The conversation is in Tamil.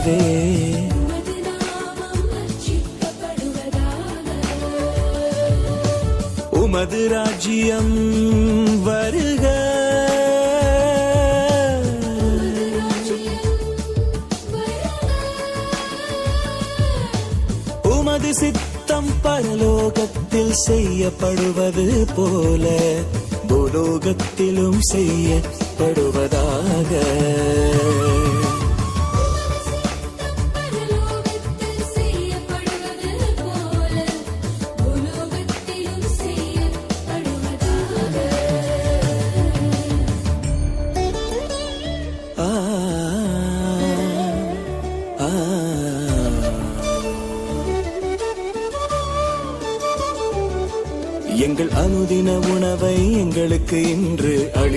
போலவே உமது ராஜ்யம் வருக. உமது சித்தம் பரலோகத்தில் செய்யப்படுவது போல பூலோகத்திலும் செய்யப்படுவதாக. எங்கள் அனுதின உணவை எங்களுக்கு இன்று அளி